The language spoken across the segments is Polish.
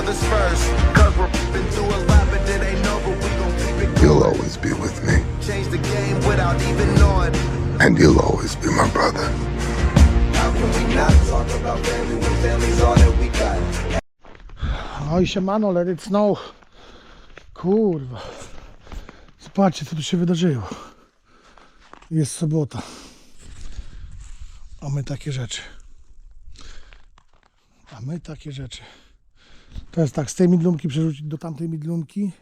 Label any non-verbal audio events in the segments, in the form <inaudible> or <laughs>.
others first. Cause we're been through a lot, but it ain't over. We gon' keep it You'll always be with me, change the game without even knowing. and you'll always be my brother. How can we not talk about family when family's all that we got? Oj, siemano, let it snow. Kurwa. Zobaczcie, co tu się wydarzyło. Jest sobota. A my takie rzeczy. A my takie rzeczy. To jest tak, z tej midlumki przerzucić do tamtej midlumki.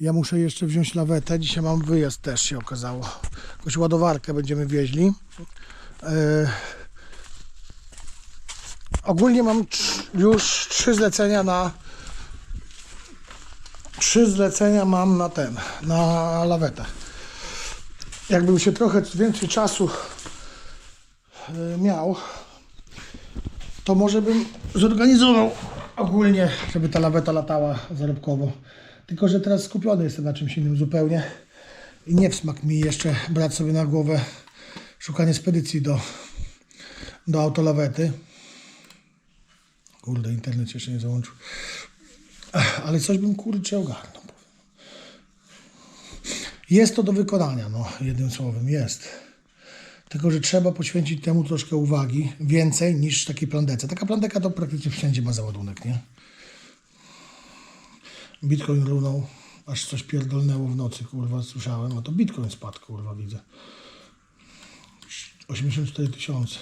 Ja muszę jeszcze wziąć lawetę. Dzisiaj mam wyjazd też się okazało. Jakąś ładowarkę będziemy wieźli. E, ogólnie mam już trzy zlecenia na trzy zlecenia mam na ten, na lawetę. Jakbym się trochę więcej czasu y, miał, to może bym zorganizował ogólnie, żeby ta laweta latała zarobkowo. Tylko, że teraz skupiony jestem na czymś innym zupełnie i nie w smak mi jeszcze brać sobie na głowę szukanie spedycji do, do autolawety. Kurde, internet jeszcze nie załączył. Ale coś bym kurczę ogarnął. Jest to do wykonania, no, jednym słowem, jest. Tylko, że trzeba poświęcić temu troszkę uwagi, więcej niż takiej plandece. Taka plandeka to praktycznie wszędzie ma załadunek, nie? Bitcoin runął, aż coś pierdolnęło w nocy, kurwa, słyszałem. No to Bitcoin spadł, kurwa, widzę. 84 tysiące.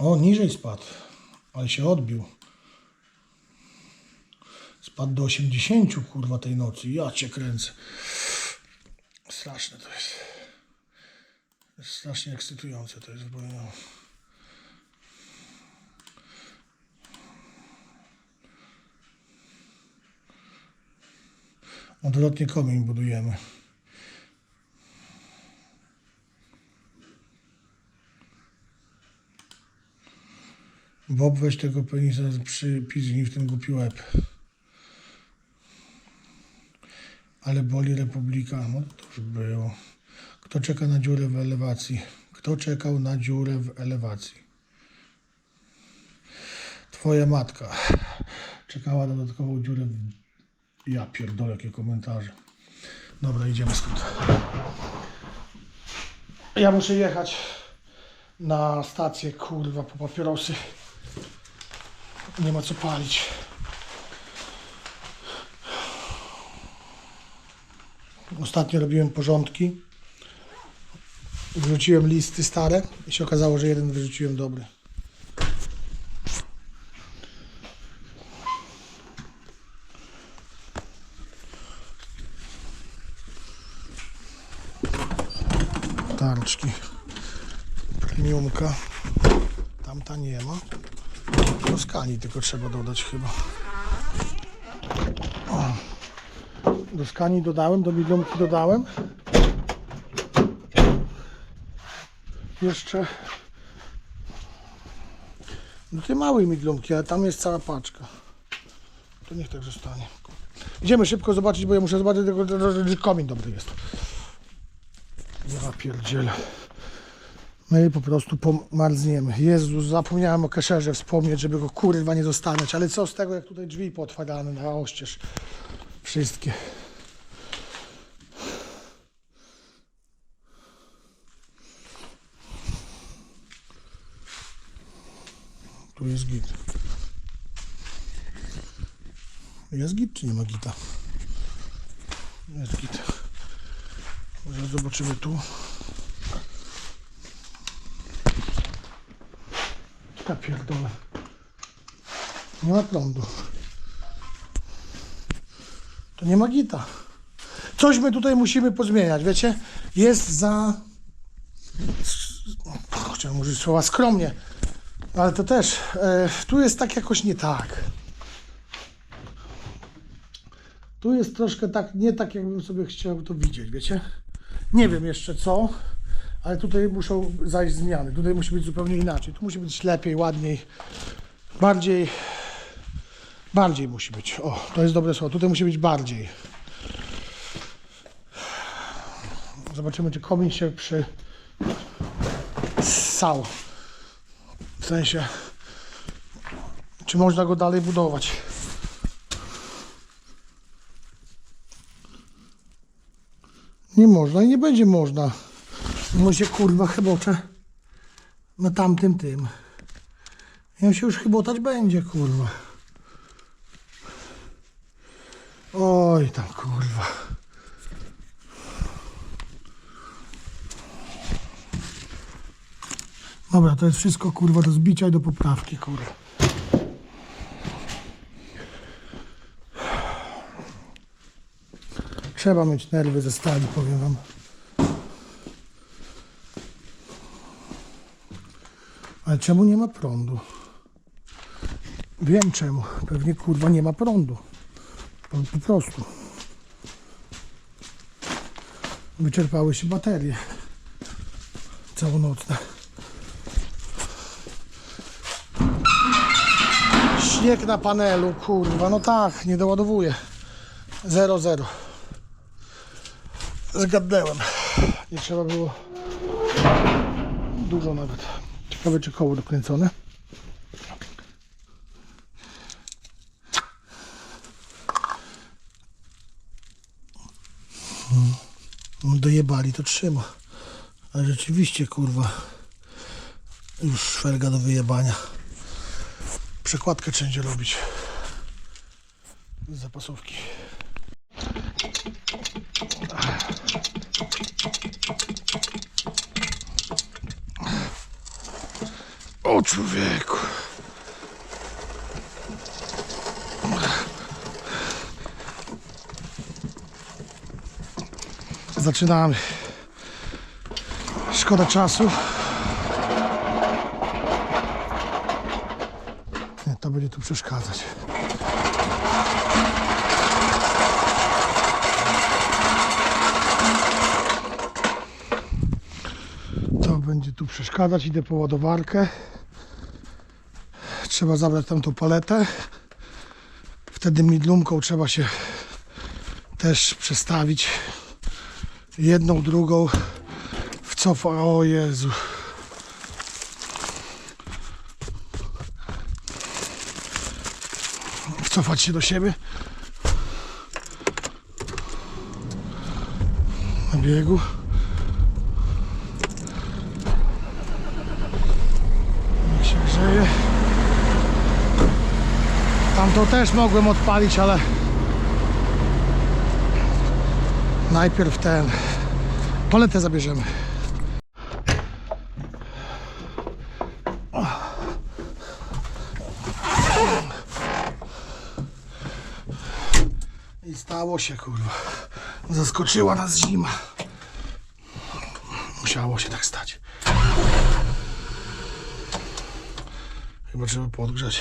O, niżej spadł, ale się odbił. Spadł do 80, kurwa, tej nocy. Ja cię kręcę. Straszne to jest. Jest strasznie ekscytujące to jest, bo no. Odwrotnie komień budujemy. Bob, weź tego penisa przypiznij w ten głupi łeb. Ale boli Republika. No to już było. Kto czeka na dziurę w elewacji? Kto czekał na dziurę w elewacji? Twoja matka. Czekała na dodatkową dziurę w... Ja pierdolę, jakie komentarze. Dobra, idziemy stąd. Ja muszę jechać na stację, kurwa, po papierosy. Nie ma co palić. Ostatnio robiłem porządki. Wrzuciłem listy stare i się okazało, że jeden wyrzuciłem dobry. Tarczki. Premiumka. Tamta nie ma. Skali tylko trzeba dodać chyba. O. Do skani dodałem, do midlumki dodałem. Jeszcze do tej małej midlumki, ale tam jest cała paczka. To niech tak zostanie. Idziemy szybko zobaczyć, bo ja muszę zobaczyć, że komin dobry jest. Ja pierdzielę. My po prostu pomarzniemy. Jezus, zapomniałem o keszerze wspomnieć, żeby go kurwa nie zostawiać. Ale co z tego, jak tutaj drzwi pootwierane na oścież. Wszystkie. Tu jest git. Jest git, czy nie ma gita? Jest git. Zaraz zobaczymy tu. Ja pierdolę. Nie ma prądu. To nie ma gita. Coś my tutaj musimy pozmieniać, wiecie? Jest za... Chciałem użyć słowa skromnie, ale to też... E, tu jest tak jakoś nie tak. Tu jest troszkę tak, nie tak jakbym sobie chciał to widzieć, wiecie? Nie wiem jeszcze co, ale tutaj muszą zajść zmiany. Tutaj musi być zupełnie inaczej. Tu musi być lepiej, ładniej, bardziej. Bardziej musi być. O, to jest dobre słowo. Tutaj musi być bardziej. Zobaczymy, czy komin się przy ssał. W sensie, czy można go dalej budować. Nie można i nie będzie można. No się kurwa chybocze na tamtym tym. Ja się już chybotać będzie, kurwa. Oj tam, kurwa. Dobra, to jest wszystko, kurwa, do zbicia i do poprawki, kurwa. Trzeba mieć nerwy ze stali, powiem wam. Ale czemu nie ma prądu? Wiem czemu. Pewnie kurwa nie ma prądu. Po, po prostu. Wyczerpały się baterie. Całonocne. Śnieg na panelu, kurwa. No tak, nie doładowuję. 0-0. Zgadnęłem. Nie trzeba było dużo nawet. Ciekawe czy koło dokręcone. No dojebali to trzyma. Ale rzeczywiście kurwa już felga do wyjebania. Przekładkę wszędzie robić. Z zapasówki. O człowieku. Zaczynamy. Szkoda czasu. Nie, to będzie tu przeszkadzać. To będzie tu przeszkadzać. Idę po ładowarkę. Trzeba zabrać tamtą paletę. Wtedy midlumką trzeba się też przestawić jedną, drugą wcofa. O Jezu. Wcofać się do siebie. Na biegu. Niech się grzeje. Tamtą też mogłem odpalić, ale najpierw ten paletę zabierzemy. I stało się kurwa. Zaskoczyła nas zima. Musiało się tak stać. Chyba trzeba podgrzać.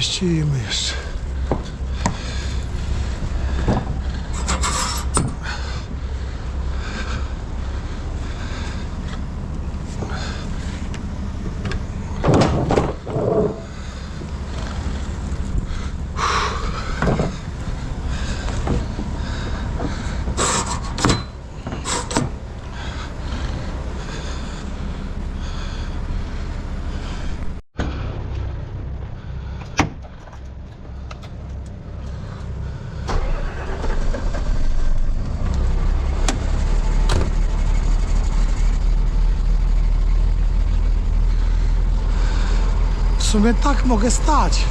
Zmieścimy jeszcze. Sumie tak mogę stać.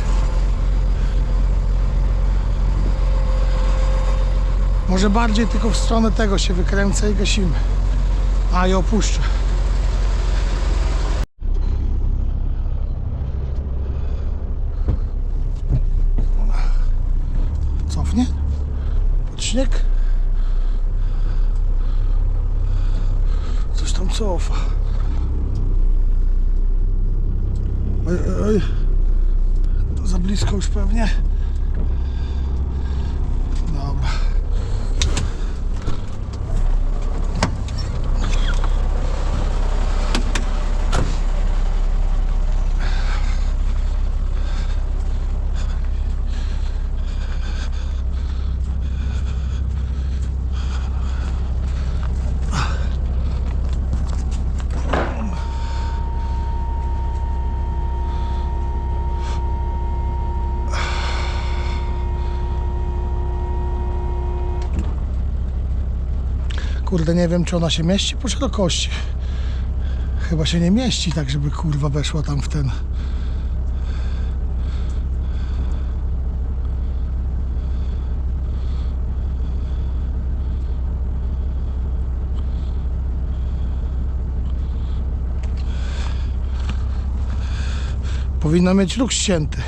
Może bardziej tylko w stronę tego się wykręcę i gasimy. A i opuszczę. Cofnie? Pod śnieg? Coś tam cofa. Oj, oj, oj. To za blisko już pewnie. Dobra. Kurde, nie wiem, czy ona się mieści po szerokości. Chyba się nie mieści, tak żeby kurwa weszła tam w ten. Powinna mieć róg ścięty.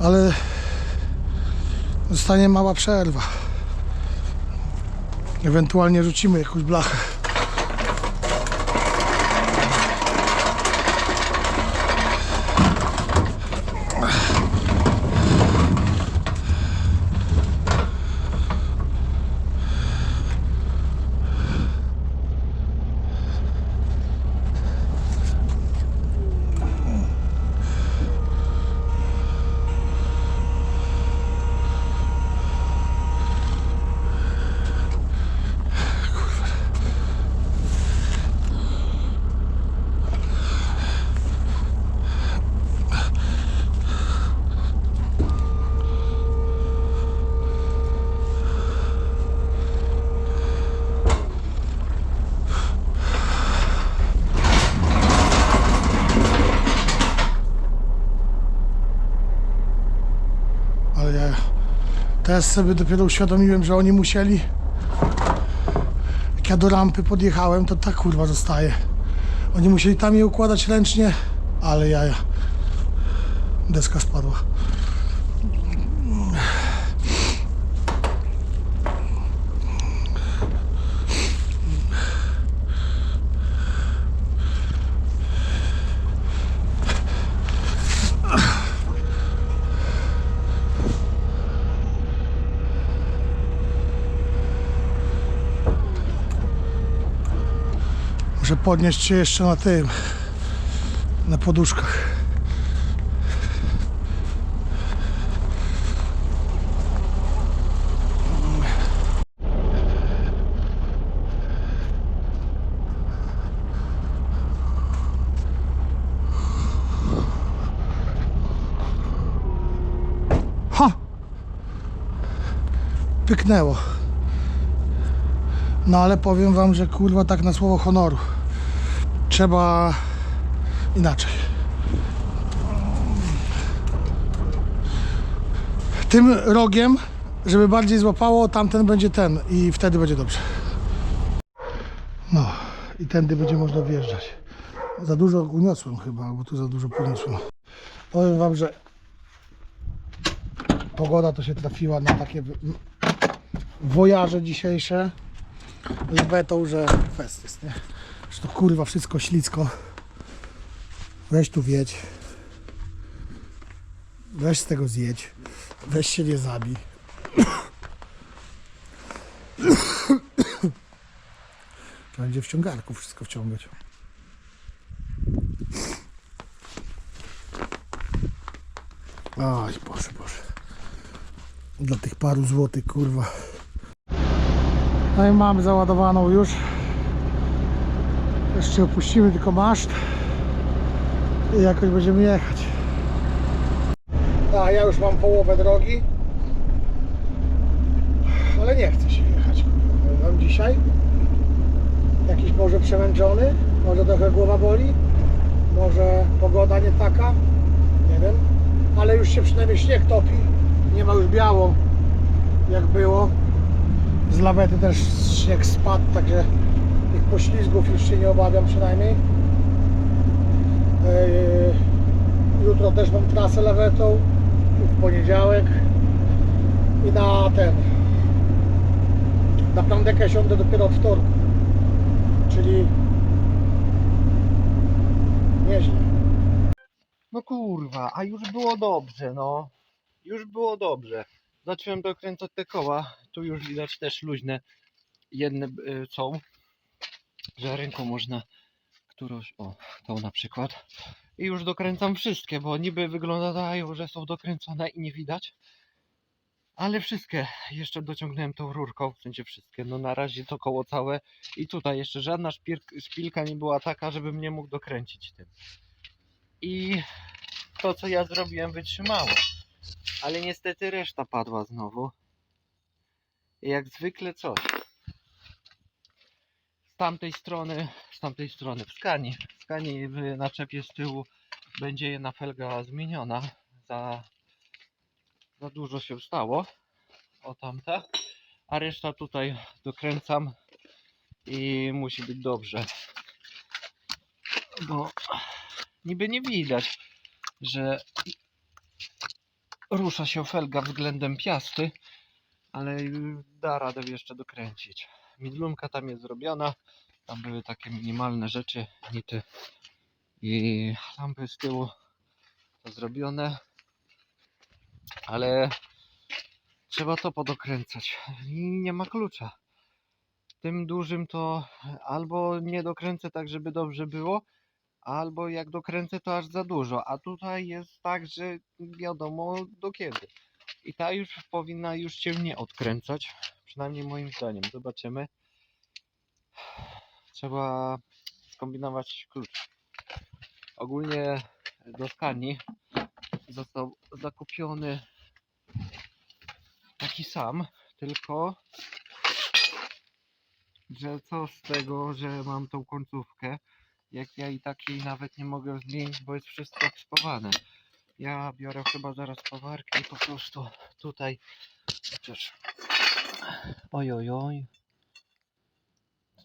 Ale zostanie mała przerwa. Ewentualnie rzucimy jakąś blachę. Ale ja teraz sobie dopiero uświadomiłem, że oni musieli. Jak ja do rampy podjechałem, to tak kurwa zostaje. Oni musieli tam je układać ręcznie, ale jaja. Deska spadła. Podnieść się jeszcze na tym, na poduszkach. Ha! Pyknęło. No ale powiem wam, że kurwa tak na słowo honoru. Trzeba inaczej. Tym rogiem, żeby bardziej złapało, tamten będzie ten i wtedy będzie dobrze. No, i tędy będzie można wjeżdżać. Za dużo uniosłem chyba, albo tu za dużo poniosłem. Powiem wam, że pogoda to się trafiła na takie wojaże dzisiejsze z betą, że fest jest, nie? Że to kurwa wszystko ślicko. Weź tu wiedź. Weź z tego zjedź. Weź się nie zabij. Trzeba <coughs> będzie w ciągarku wszystko wciągać. Oj, Boże, Boże. Dla tych paru złotych, kurwa. No i mamy załadowaną już. Jeszcze opuścimy tylko maszt. I jakoś będziemy jechać. A ja już mam połowę drogi. Ale nie chce się jechać. Wam dzisiaj. Jakiś może przemęczony, może trochę głowa boli, może pogoda nie taka, nie wiem. Ale już się przynajmniej śnieg topi. Nie ma już biało jak było. Z lawety też śnieg spadł, także poślizgów już się nie obawiam przynajmniej. Jutro też mam trasę lawetą, w poniedziałek i na ten, na plandekę siądę dopiero od wtorku, czyli nieźle. No kurwa, a już było dobrze, no. Już było dobrze. Zacząłem dokręcać te koła. Tu już widać też luźne jedne y, są, że ręką można którąś, o, tą na przykład. I już dokręcam wszystkie, bo niby wyglądają, że są dokręcone i nie widać. Ale wszystkie jeszcze dociągnąłem tą rurką, w sensie wszystkie. No na razie to koło całe i tutaj jeszcze żadna szpilka nie była taka, żebym nie mógł dokręcić tym. I to co ja zrobiłem wytrzymało. Ale niestety reszta padła znowu. Jak zwykle coś. Tamtej strony, z tamtej strony w skani. W skani w naczepie z tyłu będzie jedna felga zmieniona. Za, za dużo się stało. O tamta. A reszta tutaj dokręcam i musi być dobrze. Bo niby nie widać, że rusza się felga względem piasty, ale da radę jeszcze dokręcić. Midlumka tam jest zrobiona, tam były takie minimalne rzeczy, nity. I lampy z tyłu to zrobione, ale trzeba to podokręcać. I nie ma klucza. Tym dużym to albo nie dokręcę tak, żeby dobrze było, albo jak dokręcę to aż za dużo, a tutaj jest tak, że wiadomo do kiedy. I ta już powinna już się nie odkręcać, przynajmniej moim zdaniem. Zobaczymy. Trzeba skombinować klucz. Ogólnie do skani został zakupiony taki sam, tylko że co z tego, że mam tą końcówkę, jak ja i takiej nawet nie mogę zmienić, bo jest wszystko spawane. Ja biorę chyba zaraz pawarkę i po prostu tutaj chociaż oj oj oj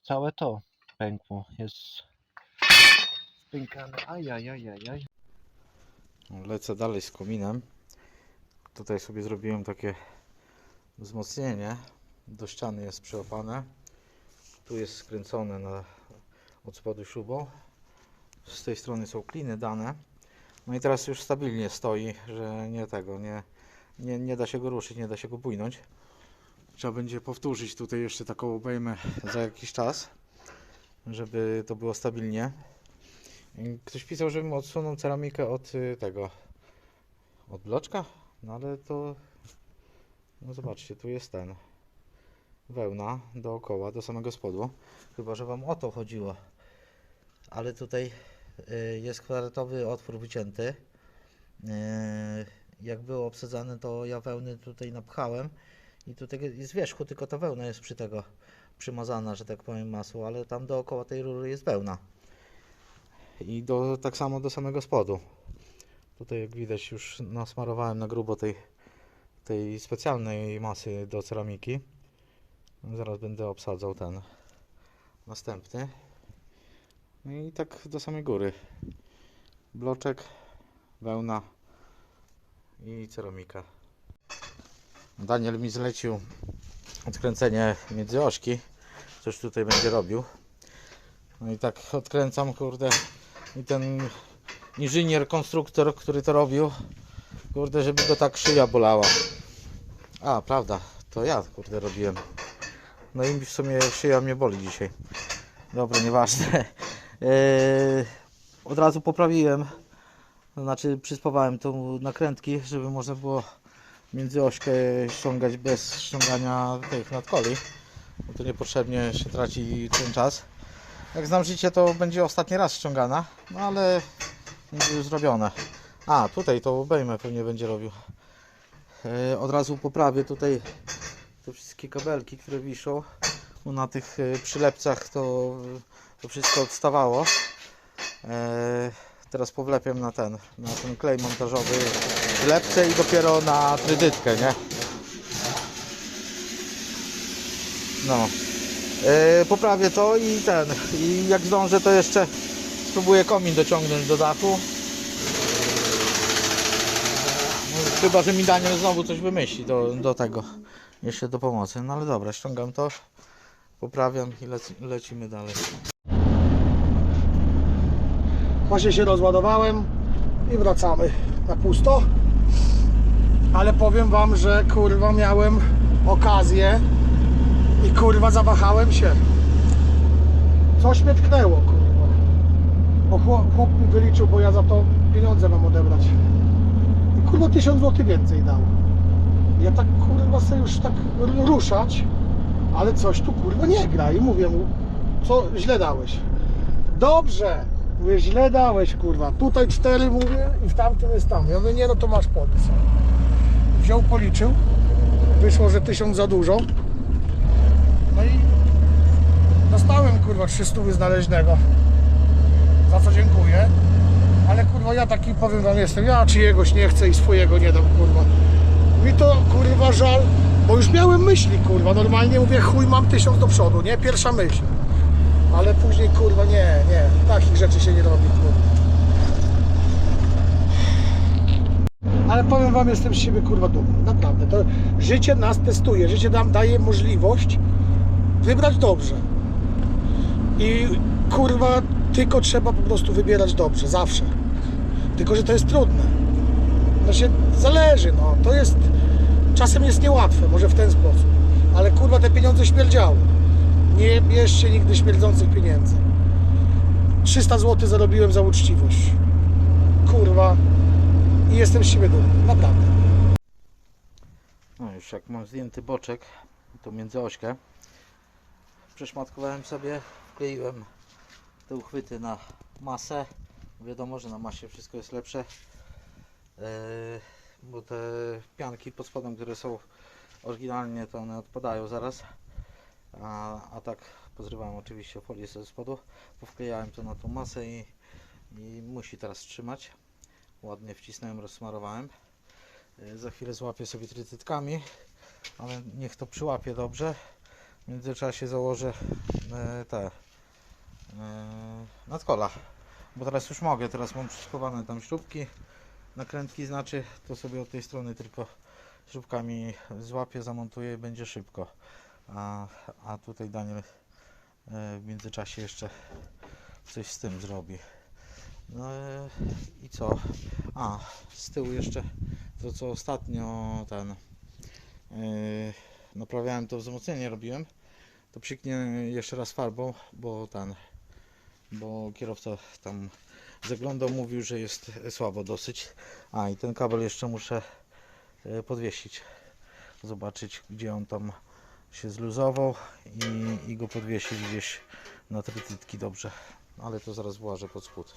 całe to pękło jest spękane ajajajajaj Lecę dalej z kominem. Tutaj sobie zrobiłem takie wzmocnienie. Do ściany jest przyłapane. Tu jest skręcone na, od spodu śrubą. Z tej strony są kliny dane. No i teraz już stabilnie stoi, że nie tego, nie, nie, nie da się go ruszyć, nie da się go bujnąć. Trzeba będzie powtórzyć tutaj jeszcze taką obejmę za jakiś czas, żeby to było stabilnie. Ktoś pisał, żebym odsunął ceramikę od y, tego, od bloczka, no ale to, no zobaczcie, tu jest ten, wełna dookoła, do samego spodu, chyba, że Wam o to chodziło, ale tutaj y, jest kwadratowy otwór wycięty, Y, jak było obsadzane, to ja wełny tutaj napchałem i tutaj jest wierzchu, tylko ta wełna jest przy tego przymazana, że tak powiem masło, ale tam dookoła tej rury jest wełna i do, tak samo do samego spodu. Tutaj jak widać już nasmarowałem na grubo tej, tej specjalnej masy do ceramiki. Zaraz będę obsadzał ten następny. No i tak do samej góry. Bloczek, wełna i ceramika. Daniel mi zlecił odkręcenie międzyośki. Coś tutaj będzie robił. No i tak odkręcam, kurde. I ten inżynier, konstruktor, który to robił, kurde, żeby go tak szyja bolała. A, prawda, to ja, kurde, robiłem. No i w sumie szyja mnie boli dzisiaj. Dobra, nieważne. Eee, <laughs> od razu poprawiłem. Znaczy przyspawałem tą nakrętki, żeby można było między ośkę ściągać bez ściągania tych nadkoli. Bo to niepotrzebnie się traci ten czas. Jak znam życie, to będzie ostatni raz ściągana, no ale będzie już zrobione. A, tutaj to obejmę pewnie będzie robił. E, od razu poprawię tutaj te wszystkie kabelki, które wiszą. Bo na tych e, przylepcach to, to wszystko odstawało. E, teraz powlepiam na ten, na ten klej montażowy przylepce i dopiero na trydytkę, nie? No. E, poprawię to i ten. I jak zdążę to jeszcze spróbuję komin dociągnąć do dachu. No, chyba, że mi Daniel znowu coś wymyśli do, do tego. Jeszcze do pomocy. No ale dobra, ściągam to. Poprawiam i leci, lecimy dalej. Właśnie się rozładowałem i wracamy na pusto. Ale powiem wam, że kurwa miałem okazję i kurwa zawahałem się. Coś mnie tknęło, kurwa. Bo chłop, chłop mi wyliczył, bo ja za to pieniądze mam odebrać. I kurwa 1000 zł więcej dał. Ja tak kurwa chcę już tak ruszać, ale coś tu kurwa nie gra. I mówię mu, co źle dałeś. Dobrze! Mówię, źle dałeś, kurwa. Tutaj cztery mówię i w tamtym jest tam. Ja mówię, nie no to masz podpis. Wziął, policzył. Wyszło, że tysiąc za dużo. No i dostałem, kurwa, 300 znaleźnego. Za co dziękuję. Ale kurwa, ja taki powiem wam jestem. Ja czyjegoś nie chcę i swojego nie dam, kurwa. Mi to, kurwa, żal, bo już miałem myśli, kurwa. Normalnie mówię, chuj, mam tysiąc do przodu, nie? Pierwsza myśl. Ale później kurwa nie, nie, takich rzeczy się nie robi kurwa. Ale powiem wam, jestem z siebie kurwa dumny, naprawdę. To życie nas testuje, życie nam daje możliwość wybrać dobrze. I kurwa tylko trzeba po prostu wybierać dobrze, zawsze. Tylko, że to jest trudne. No się zależy, no. To jest, czasem jest niełatwe, może w ten sposób. Ale kurwa te pieniądze śmierdziały. Nie bierzcie nigdy śmierdzących pieniędzy. 300 zł zarobiłem za uczciwość. Kurwa. I jestem z siebie dumny. Naprawdę. No już jak mam zdjęty boczek, to między ośkę, przeszmatkowałem sobie, wkleiłem te uchwyty na masę. Wiadomo, że na masie wszystko jest lepsze, yy, bo te pianki pod spodem, które są oryginalnie, to one odpadają zaraz. A, a tak pozrywałem oczywiście folię ze spodu, powklejałem to na tą masę i, i musi teraz trzymać. Ładnie wcisnąłem, rozsmarowałem. E, Za chwilę złapię sobie trytytkami, ale niech to przyłapie dobrze. W międzyczasie założę e, te e, nadkola, bo teraz już mogę, teraz mam przyszykowane tam śrubki, nakrętki znaczy, to sobie od tej strony tylko śrubkami złapię, zamontuję i będzie szybko. A, a tutaj Daniel e, w międzyczasie jeszcze coś z tym zrobi. No e, i co? A, z tyłu jeszcze to co ostatnio ten yy, naprawiałem to wzmocnienie robiłem to psiknie jeszcze raz farbą bo ten bo kierowca tam zaglądał mówił że jest słabo dosyć a i ten kabel jeszcze muszę podwiesić zobaczyć gdzie on tam się zluzował i, i go podwiesić gdzieś na trytytki dobrze ale to zaraz włożę pod spód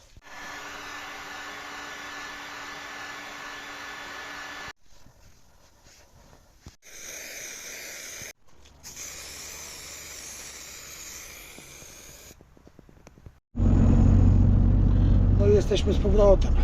No jesteśmy z powrotem.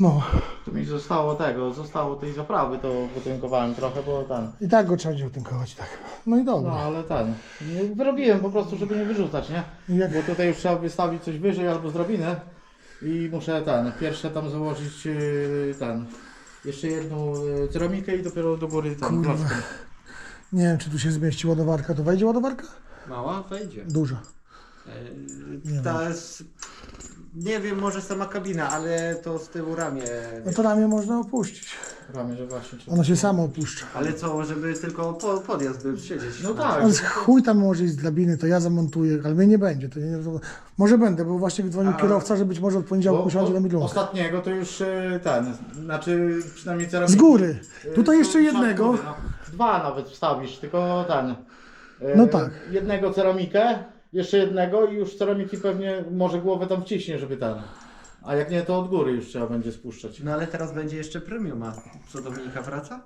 No. Tu mi zostało tego, zostało tej zaprawy, to potynkowałem trochę, bo tam I tak go trzeba będzie utynkować, tak. No i No dobra. ale ten, nie, wyrobiłem po prostu, żeby nie wyrzucać, nie? Jak, Bo tutaj już trzeba wystawić coś wyżej albo z drabinę i muszę ten, pierwsze tam założyć yy, ten, jeszcze jedną yy, ceramikę i dopiero do góry ten Kurwa. nie wiem, czy tu się zmieści ładowarka. To wejdzie ładowarka? Mała wejdzie. Duża. E, Ta z, nie wiem, może sama kabina, ale to z tyłu ramię. No to ramię można opuścić. Ramię, że właśnie trzeba- Ono się samo opuszcza. Ale co, żeby tylko po, podjazd był siedzieć. No na- tak. Ale chuj tam może iść z drabiny, to ja zamontuję, ale mnie nie będzie. To nie, to, może będę, bo właśnie dzwonił A- kierowca, że być może od poniedziałku Bo siądzie o- na milionkę. Ostatniego to już yy, ten, znaczy przynajmniej ceramiki. Z góry. yy, Tutaj jeszcze jednego. góry, no. Dwa nawet wstawisz, tylko ten. yy, No tak. Jednego ceramikę, jeszcze jednego i już ceramiki pewnie może głowę tam wciśnie, żeby ten. A jak nie, to od góry już trzeba będzie spuszczać. No ale teraz będzie jeszcze premium, a co Dominika wraca?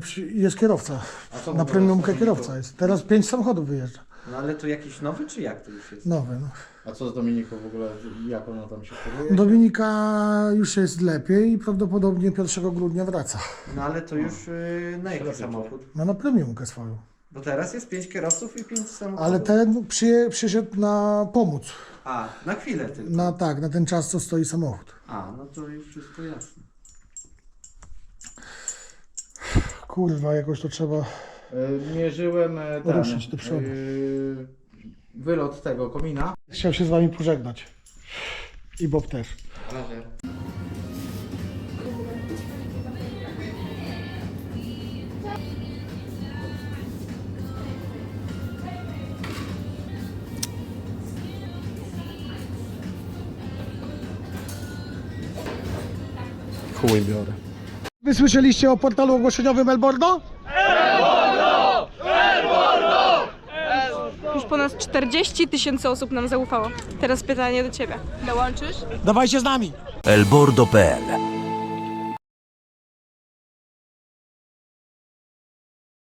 Przy- jest kierowca. A co Na premiumkę kierowca jest. Teraz pięć samochodów wyjeżdża. No ale to jakiś nowy, czy jak to już jest? Nowe. No. A co z Dominiką w ogóle, jak ona tam się choruje? Dominika już jest lepiej i prawdopodobnie 1 grudnia wraca. No ale to już yy, na jaki samochód? Ma na premiumkę swoją. Bo teraz jest pięć kierowców i pięć samochodów. Ale ten przyje, przyszedł na pomóc. A, na chwilę tylko. Na tak, na ten czas, co stoi samochód. A, no to już wszystko jasne. Kurwa, jakoś to trzeba. E, Mierzyłem e, ten, Ruszyć do przodu. e, wylot tego komina. Chciał się z wami pożegnać. I Bob też. Chuj biorę. Wy słyszeliście o portalu ogłoszeniowym Elbordo? Już ponad 40 tysięcy osób nam zaufało. Teraz pytanie do Ciebie. Dołączysz? Dawajcie z nami. elbordo.pl